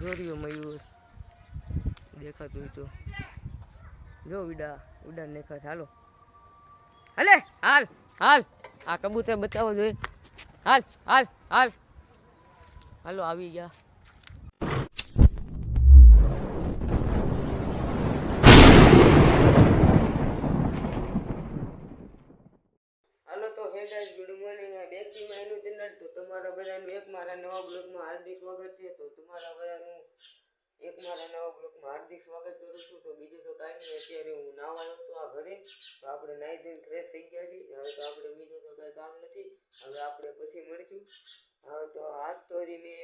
જોરિયો મયુર દેખાતું હોય તો. જો ઉડા ઉડાન દેખાય હાલો. હાલે, હાલ હાલ. આ કબૂતર બતાવો જોઈએ. હાલ હાલ હાલ. હાલો, આવી ગયા. મારા નવા બ્લોગમાં હાર્દિક સ્વાગત છે તો તમારા બધાનું એક મારા નવા બ્લોગમાં હાર્દિક સ્વાગત કરું છું. તો બીજું તો કાંઈ નહીં, અત્યારે હું નાવા આવ્યો તો આ ઘરે. તો આપણે નાહી ધોઈને ફ્રેશ થઈ ગયા છીએ. હવે તો આપણે બીજું તો કાંઈ કામ નથી. હવે આપણે પછી મળીશું. હવે તો આજ તો હજી મેં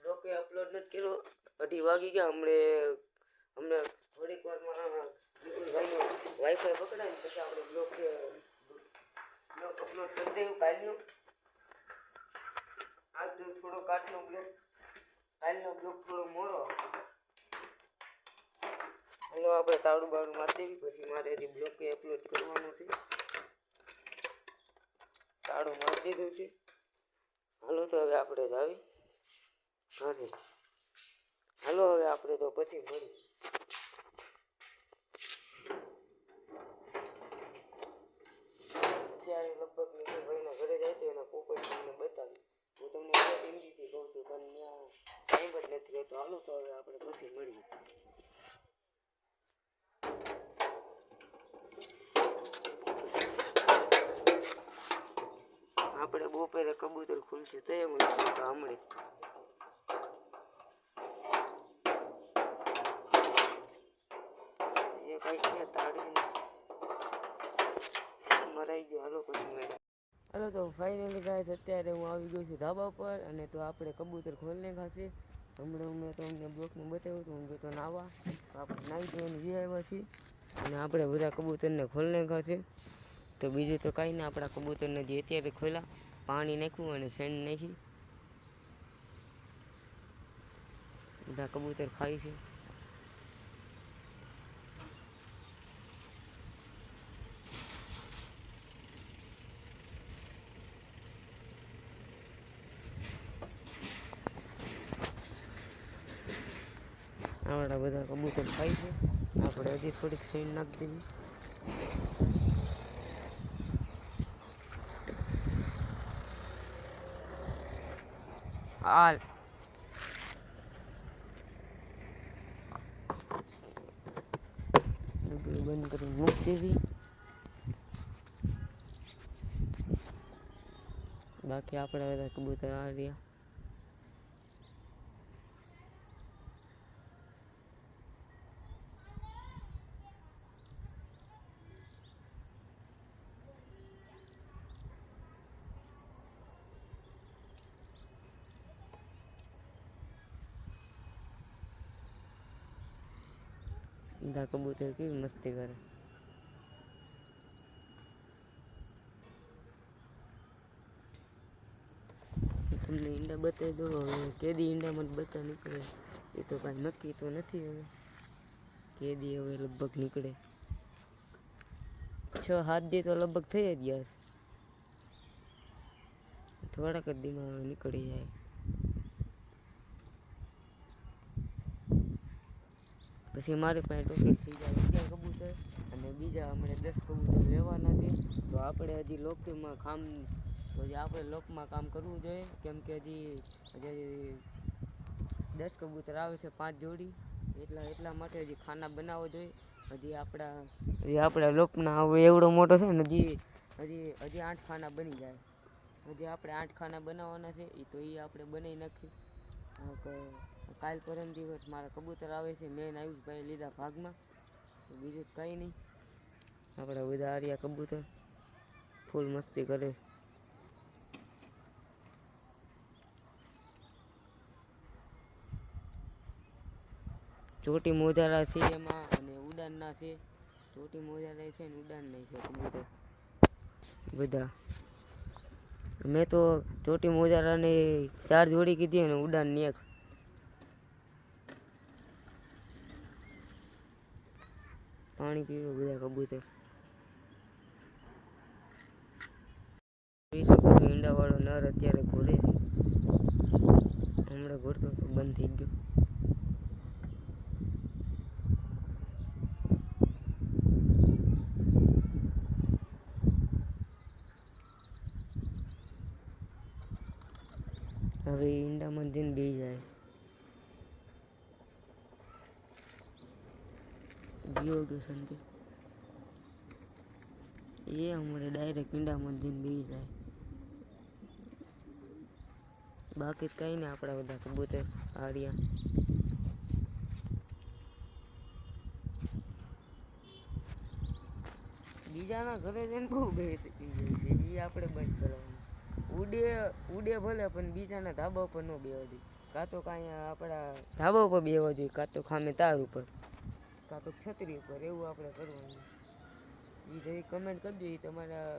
બ્લોગે અપલોડ નથી કર્યો. અઢી વાગી ગયા. હમણે હમણે થોડીક વારમાં વિપુલભાઈનો વાઈફાઈ પકડાય પછી આપણે બ્લોક બ્લોક અપલોડ કરી દેવું કાલનું. આજ થોડો કાચનો બ્લોક કાલનો બ્લોક થોડો મોડો. હલો, આપણે તાળું બાળું મારી દેવી, પછી મારે હજી બ્લોક અપલોડ કરવાનો છે. તાળું મારી દીધું છે. હાલો, તો હવે આપણે જાવી ઘરે. હાલો, હવે આપણે તો પછી મળી ત્યારે લગભગ નિખિલભાઈના ઘરે જાય તો એના પોપટ તમને બતાવી હું તમને હિન્દીથી કહું છું પણ ટાઈમ જ નથી રહેતો. હાલો તો હવે આપણે પછી મળીએ. આપણે બપોરે કબૂતર ખુલશે તો એમ હમણાં. કઈ છે, તાળી? મરાઈ ગયો. હાલો પછી મેં હાલો, તો ફાઇનલી ગાઈસ અત્યારે હું આવી ગયો છું ધાબા પર અને તો આપણે કબૂતર ખોલને ખાશે. હમણાં મેં તમને બ્લોકનું બતાવ્યું હતું, હું તો નાવા. આપણે નાહી ધોઈને વી આવ્યા છીએ અને આપણે બધા કબૂતરને ખોલને ખાશે. તો બીજું તો કાંઈ ના, આપણા કબૂતરને જે અત્યારે ખોલ્યા પાણી નાખ્યું અને સેન્ડ નાખી. બધા કબૂતર ખાય છે આપણા બધા કબૂતર ખાય છે આપણે હજી થોડીક સેન્ડ નાખી દેવી હાલ બધું બંધ કરી મૂકી દેવી બાકી આપણે બધા કબૂતર આ રહ્યા બધા કબૂતર કેવી મસ્તી કરે. તમને ઈંડા બતાવી દો હવે કેદી ઈંડામાં બચ્ચા નીકળે. એ તો કાંઈ નક્કી તો નથી હવે. કેદી હવે લગભગ નીકળે. છ, સાત દી તો લગભગ થઈ જ ગયા થોડાક જ દીમાં નીકળી જાય. પછી મારી પાસે ટોકેટ થઈ જાય અગિયાર કબૂતર અને બીજા હમણાં દસ કબૂતર લેવાના છે. તો આપણે હજી લોકમાં કામ, તો આપણે લોકમાં કામ કરવું જોઈએ. કેમ કે હજી હજી દસ કબૂતર આવે છે પાંચ જોડી. એટલા એટલા માટે હજી ખાના બનાવવો જોઈએ. હજી આપણા હજી આપણા લોકના એવડો મોટો છે ને હજી હજી હજી આઠ ખાના બની જાય. હજી આપણે આઠ ખાના બનાવવાના છે. એ તો એ આપણે બનાવી નાખીએ. કે- કાલ પરમ દિવસ મારા કબૂતર આવે છે મેન આયુષભાઈ લીધા ભાગમાં. બીજું કઈ કંઈ નહીં. આપણા બધા આર્યા કબૂતર ફૂલ મસ્તી કરે. ચોટી મોજારા છે એમાં અને ઉડાનના છે. ચોટી મોજારા છે ને ઉડાન નહીં છે કબૂતર. બધા. મેં તો ચોટી મોજારાની ચાર જોડી કીધી અને ઉડાનની એક. પાણી પીવે, બધા કબૂતર. જોઈ શકો નર અત્યારે ઘોડે છે. હમણાં ઘોડતો તો બંધ થઈ ગયો. હવે ઈંડામાં જઈને બે જાય. ગયો સંતે એ અમારે ડાયરેક્ટ ઈંડામાં જઈને બી જાય. બાકી કંઈ નહીં આપણા બધા કબૂતર આર્યા બીજાના ઘરે જઈને બહુ બે થઈ જાય એ આપણે બંધ કરવાનું. ઉડે ઉડે ભલે, પણ બીજાના ધાબા ઉપર ન બેવા જોઈએ કાં તો કાંઈ આપણા ધાબા ઉપર બેવા જોઈએ, કાં તો ખામે તાર ઉપર. કાં તો છત્રી ઉપર એવું આપણે કરવાનું. એ જરી કમેન્ટ કરજો એ તમારા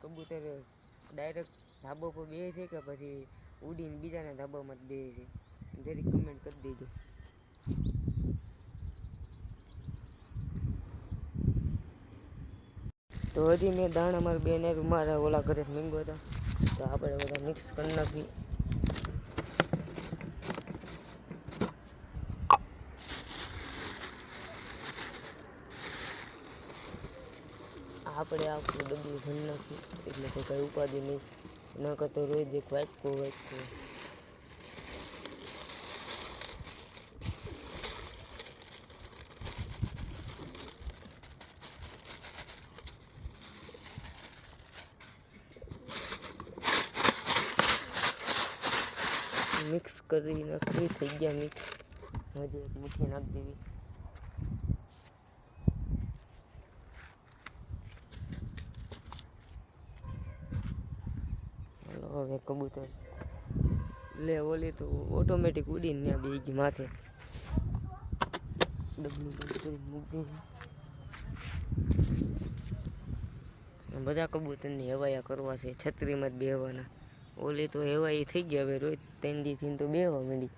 કબૂતર ડાયરેક્ટ ધાબો પર બે છે કે પછી ઉડીને બીજાના ધાબામાં જ બે છે. જરી કમેન્ટ કરી દેજો. તો હજી મેં દાણા મારા બેને મારા ઓલા ઘરે મીંગો હતા. તો આપણે બધા મિક્સ કરી નાખી આપણે આખું ડબલું ભરી નાખી એટલે તો કઈ ઉપાધિ નહીં. ન કરતો રોજ એક વાટકો વાટકો. મિક્સ કરી નાખી, થઈ ગયા મિક્સ હજી એક મુઠ્ઠી નાખી દેવી હાલો હવે કબૂતર. લે, ઓલી તો ઓટોમેટિક ઉડીને ત્યાં બે ગઈ માથે. મૂકી બધા કબૂતરની હવાયા કરવા છે, છત્રીમાં જ બેહવાના. ઓલી તો હેવાઈ થઈ ગયા હવે રોજ ત્રણ દીથી તો બેહવા માંડી.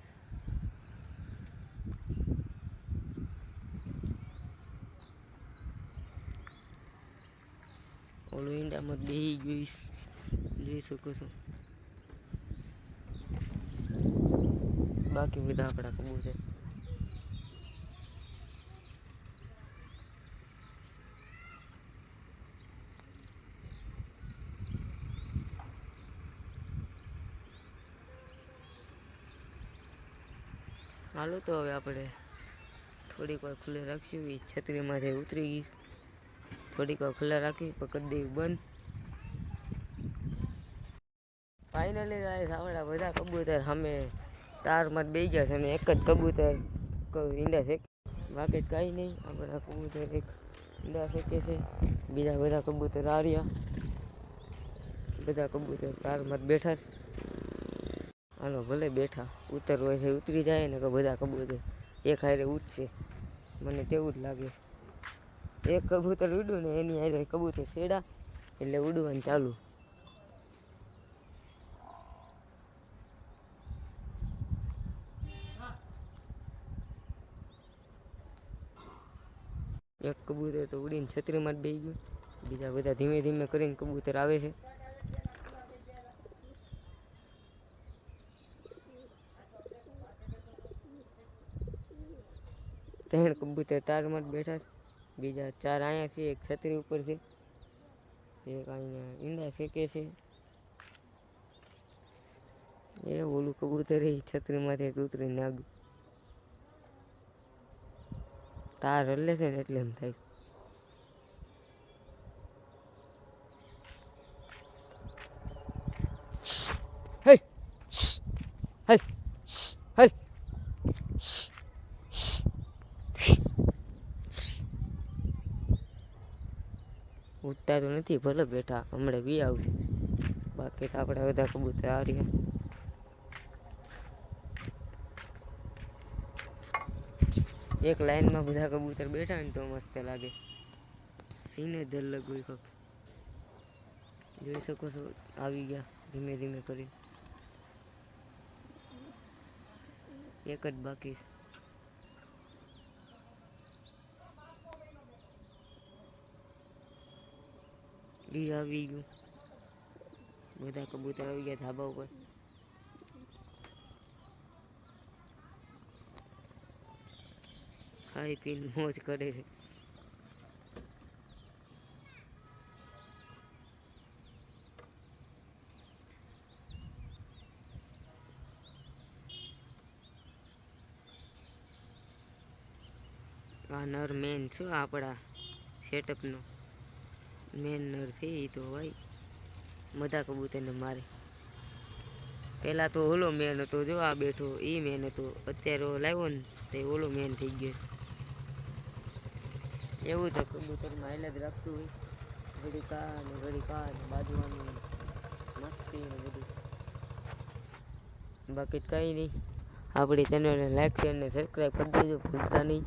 ઓલું ઈંડામાં બેહી ગયું જોઈ શકો છો બાકી બધા આપણા કબૂતર હાલો તો હવે આપણે થોડીક વાર ખુલ્લે રાખશું. એ છત્રીમાંથી ઉતરી ગઈ. થોડીક વાર ખુલ્લા રાખી પકડી દેવી બંધ. ફાઇનલી ગાઈસ આપણા બધા કબૂતર સામે તારમાં બે ગયા છે. અને એક જ કબૂતર ઈંડા છે બાકી કાંઈ નહીં. બધા કબૂતર એક ઈંડા શેકે છે. બીજા બધા કબૂતર આર્યા. બધા કબૂતર તારમાં બેઠા છે. હાલો, ભલે બેઠા. ઉતર હોય છે, ઉતરી જાય ને કે બધા કબૂતર એક હારે ઉઠશે. મને તેવું જ લાગે. એક કબૂતર ઉડ્યું ને એની હારે કબૂતર છેડા એટલે ઉડવાનું ચાલુ. એક કબૂતર તો ઉડીને છત્રીમાં જ બેસી ગયું. બીજા બધા ધીમે ધીમે કરીને કબૂતર આવે છે. ત્રણ કબૂતર તારમાં જ બેઠા છે. બીજા ચાર અહીંયા છે, એક છત્રી ઉપર છે. એક અહીંયા ઈંડા ફેંકે છે. એ ઓલું કબૂતર એ છત્રીમાંથી ઉતરીને નાગ્યું તાર હલે છે ને એટલે એમ થાય. હે. હલ હલ ઉઠતા તો નથી ભલે બેઠા હમણાં બી આવશે બાકી તો આપણે બધા કબૂતર આ રહ્યા એક લાઈનમાં બધા કબૂતર બેઠા હોય ને તો મસ્ત લાગે. સીને જ અલગ હોય કંઈક જોઈ શકો છો, આવી ગયા ધીમે ધીમે કરી એક જ બાકી છે. ઈ આવી ગયું. બધા કબૂતર આવી ગયા ધાબા ઉપર. ખાઈ પીને મોજ કરે. છે આ નર મેન શું આપણા સેટઅપનો મેન નર છે એ તો ભાઈ. બધા કબૂતરને મારે. પહેલાં તો ઓલો મેન હતો, જો આ બેઠો એ મેન હતો. અત્યારે લાવ્યો ને, તે ઓલો મેન થઈ ગયો. એવું તો કબૂતરમાં જ રાખતું હોય. ઘડી કા ને ઘડી કા ને બાજવાનું મસ્તી ને બધું. બાકી કંઈ નહીં. આપણી ચેનલને લાઈક શેર ને સબસ્ક્રાઈબ કરી દેજો, ભૂલતા નહીં.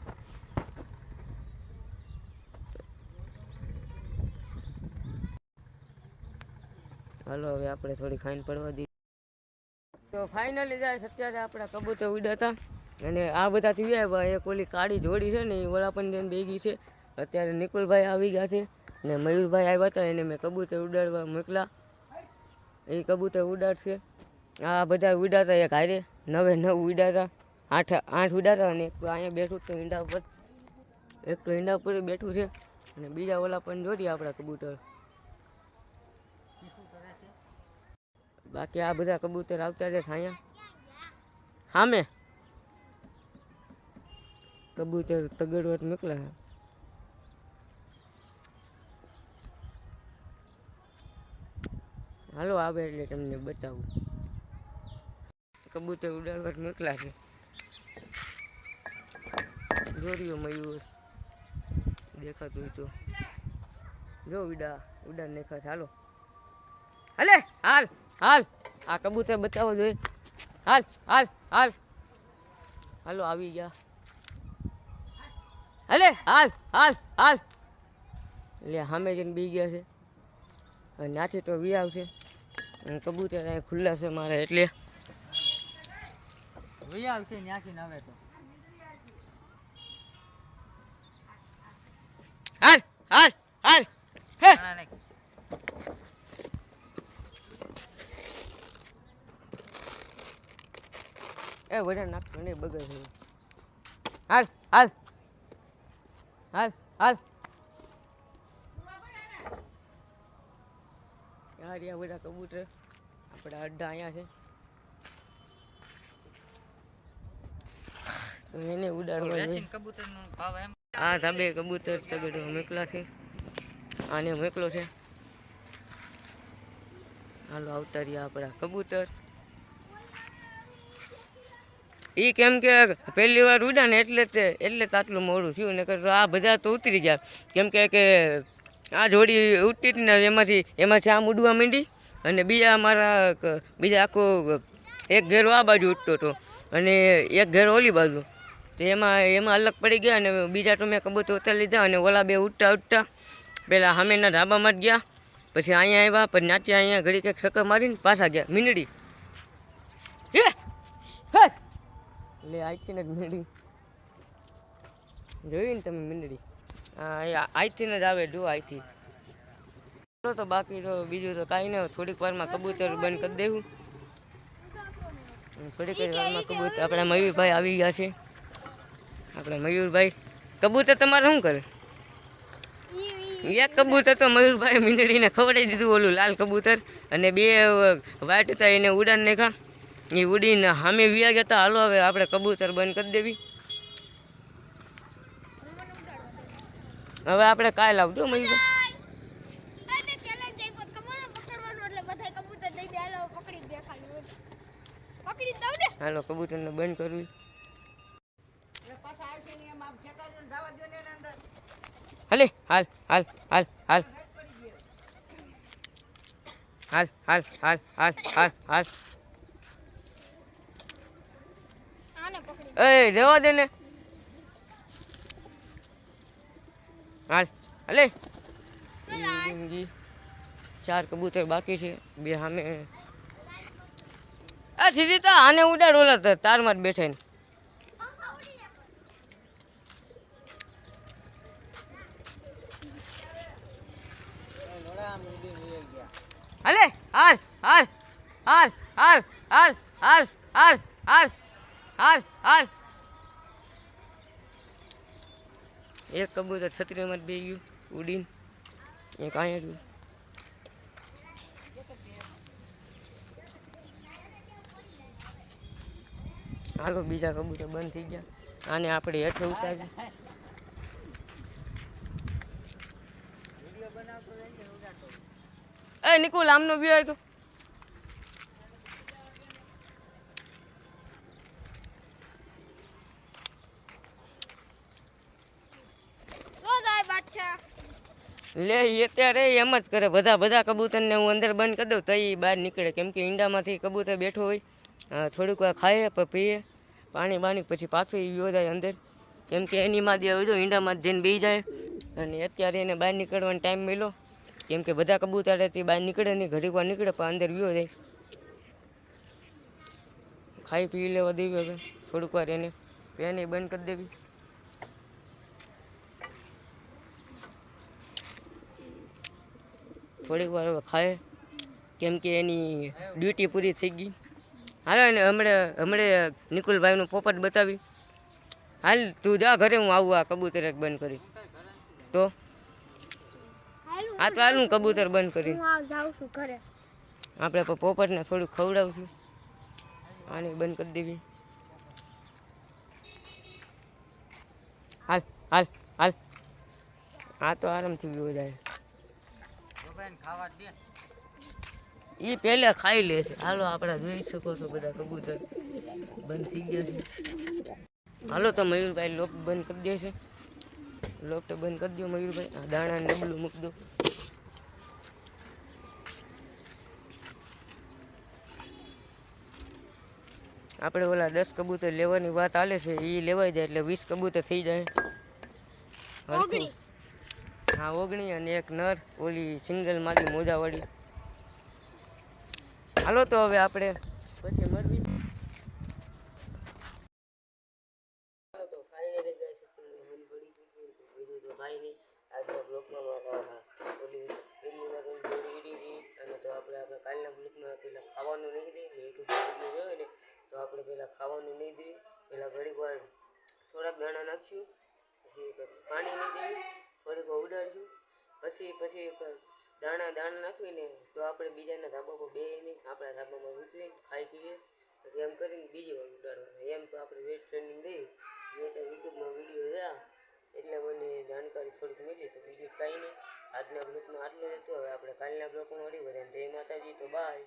હાલો, હવે આપણે થોડી ખાઈને પડવા દઈએ તો ફાઇનલી જાય અત્યારે આપણા કબૂતર ઉડ્યા હતા. અને આ બધા થઈ ગયા એક ઓલી કાળી જોડી છે ને, એ જઈને ભેગી છે. અત્યારે નિકુલભાઈ આવી ગયા છે ને મયુરભાઈ આવ્યા હતા, એને મેં કબૂતર ઉડાડવા મોકલા એ કબૂતર ઉડાડશે. આ બધા ઉડાતા એક હારે, નવે નવ ઉડાતા. આઠ આઠ ઉડાતા અને એક અહીંયા બેઠું તો ઈંડા ઉપર. એક તો ઈંડા ઉપર બેઠું છે અને બીજા ઓલા પણ જોડી આપણા કબૂતર. બાકી આ બધા કબૂતર આવતા રહે અહીંયા. સામે કબૂતર તગડવત મોકલા હાલો આવે એટલે તમને બતાવું. કબૂતર ઉડાડવા મોકલા છે. જોરિયો મયુર. દેખાતું હોય તો. જો ઉડા, ઉડાન દેખા હાલો. હાલે, હાલ હાલ. આ કબૂતર બતાવો જોઈએ. હાલ હાલ હાલ. હાલો, આવી ગયા. હાલે, હાલ હાલ હાલ. એટલે સામે જઈને બી ગયા છે. નાથી તો વી આવશે. અને કબૂતર અહીંયા ખુલ્લા છે મારે એટલે. આવશે ન્યાસી નવે તો. હાલ હાલ હાલ. હે. એ બધા નાખતો નહીં બગડ હાલ હાલ. હાલ હાલ. રહ્યા બધા કબૂતર. આપણા અડ્ડા અહીંયા છે. એને ઉડાડવા કબૂતરનો આ ધાબે કબૂતર તગડો મેકલા છે. આને મેકલો છે. હાલો આવતા રહ્યા આપણા કબૂતર. ઈ કેમ કે પહેલી વાર ઉડા ને એટલે એટલે તો આટલું મોડું થયું ને તો આ બધા તો ઉતરી ગયા. કેમ કે આ જોડી ઉઠતી હતી ને એમાંથી એમાંથી આમ ઉડવા માંડી અને બીજા મારા બીજા આખો, એક ઘેરો આ બાજુ ઉઠતો હતો અને એક ઘેરો ઓલી બાજુ. તો એમાં એમાં અલગ પડી ગયા અને બીજા તો મેં કબૂતર ઉતારી લીધા અને ઓલા બે ઉઠતા ઉઠતા પેલા સામેના ધાબામાં જ ગયા. પછી અહીંયા આવ્યા, પછી નાચ્યા અહીંયા ઘડી કંઈક ચક્કર મારીને પાછા ગયા, મીંડડી. હે એટલે આઈથી જ મીંડડી. જોયું ને તમે મીંડડી? આઈથી જ આવે અહીંથી તો બાકી તો બીજું તો કાંઈ નહીં થોડીક વારમાં કબૂતર બંધ કરી દેવું. થોડીક વારમાં કબૂતર, આપણા મયુરભાઈ આવી ગયા છે. આપણા મયુરભાઈ, કબૂતર તમારે શું કરે? એક કબૂતર તો મયુરભાઈ મીંદડીને ખવડાવી દીધું, ઓલું લાલ કબૂતર. અને બે વાટ હતા એને ઉડાન નાખા એ ઉડીને સામે વ્યા ગયા હતા, હાલો હવે આપણે કબૂતર બંધ કરી દેવી. હવે આપણે કાલ આવજો મયુરભાઈ. હાલો કબૂતરને બંધ કરવી. હાલે હાલ હાલ હાલ હાલ. હાલ હાલ હાલ હાલ હાલ હાલ. એ રેવા દે ને. હાલ હાલે ચાર કબૂતર બાકી છે બે સામે આ સીધી તો આને ઉડાડ ઓલા તો તારમાં જ બેઠા ને હાલે હાલ હાલ હાલ હાલ હાલ હાલ હાલ હાલ હાલ હાલ એક કબૂતર છત્રીમાં બે ગયું ઉડીને. એ અહીંયા ગયું. હાલો બીજા કબૂતર બંધ થઈ ગયા. આને આપણે હેઠે ઉતારી એ નિકુલ આમનો બી તો લે અત્યારે એમ જ કરે. બધા બધા કબૂતરને હું અંદર બંધ કરી દઉં તો એ બહાર નીકળે. કેમ કે ઈંડામાંથી કબૂતર બેઠો હોય થોડુંક વાર ખાઈએ પીએ. પાણી બાણી પછી પાછું એ વ્યો જાય અંદર. કેમ કે એની માં આવી જો, ઈંડામાં જઈને બેસી જાય. અને અત્યારે એને બહાર નીકળવાનો ટાઈમ મળ્યો. કેમ કે બધા કબૂતર બહાર નીકળે નહીં, ઘડીક વાર નીકળે, પણ અંદર વ્યો જાય. ખાઈ પી લેવા દેવી હવે. થોડુંક વાર એને પેને બંધ કરી દેવી. થોડીક વાર હવે ખાય. કેમ કે એની ડ્યુટી પૂરી થઈ ગઈ. હાલો ને હમણાં હમણાં નિકુલભાઈનું પોપટ બતાવી. હાલ તું જા ઘરે હું આવું આ કબૂતર બંધ કરી. તો? આ તો હાલ હું કબૂતર બંધ કરી. આપણે પોપટને થોડુંક ખવડાવશું. આને બંધ કરી દેવી. હાલ હાલ હાલ. આ તો આરામથી વિવો જાય. બધાને ખાવા દે. એ પહેલા ખાઈ લે છે. હાલો આપણે જોઈ શકો છો બધા કબૂતર. બંધ થઈ ગયા છે. હાલો તો મયુરભાઈ લોક બંધ કરી દે છે. લોક તો બંધ કરી દો મયુરભાઈ. આ દાણા ડબલું મૂકી દો આપણે ઓલા દસ કબૂતર લેવાની વાત આલે છે. એ લેવાઈ જાય એટલે વીસ કબૂતર થઈ જાય. ઓગણીસ. હા ઓગણી અને એક નર, ઓલી સિંગલ મોજા મોજાવાળી હાલો તો હવે આપણે પછી મળવી કાલના બ્લોગમાં પહેલાં ખાવાનું નહીં જોયો ને તો આપણે પહેલાં ખાવાનું નહીં દઈએ પહેલાં ઘડીક વાર થોડાક દાણા નાખશું પછી પાણી નહીં દેવું થોડીક વાર ઉડાડશું પછી પછી દાણા દાણા નાખવીને તો આપણે બીજાના ધાબા પર બે નહીં આપણા ધાબામાં ઉતરીને ખાઈ પીએ. પછી એમ કરીને બીજી વાર ઉડાડવાનું. એમ તો આપણે વેટ ટ્રેનિંગ દઈ મેં યુટ્યુબમાં વીડિયો જોયા. એટલે મને જાણકારી થોડીક મળી. તો બીજું કાંઈ નહીં. આજના બ્લોગમાં આટલું જ હતું. હવે આપણે કાલના બ્લોગમાં મળી બધાને જય માતાજી. તો બાય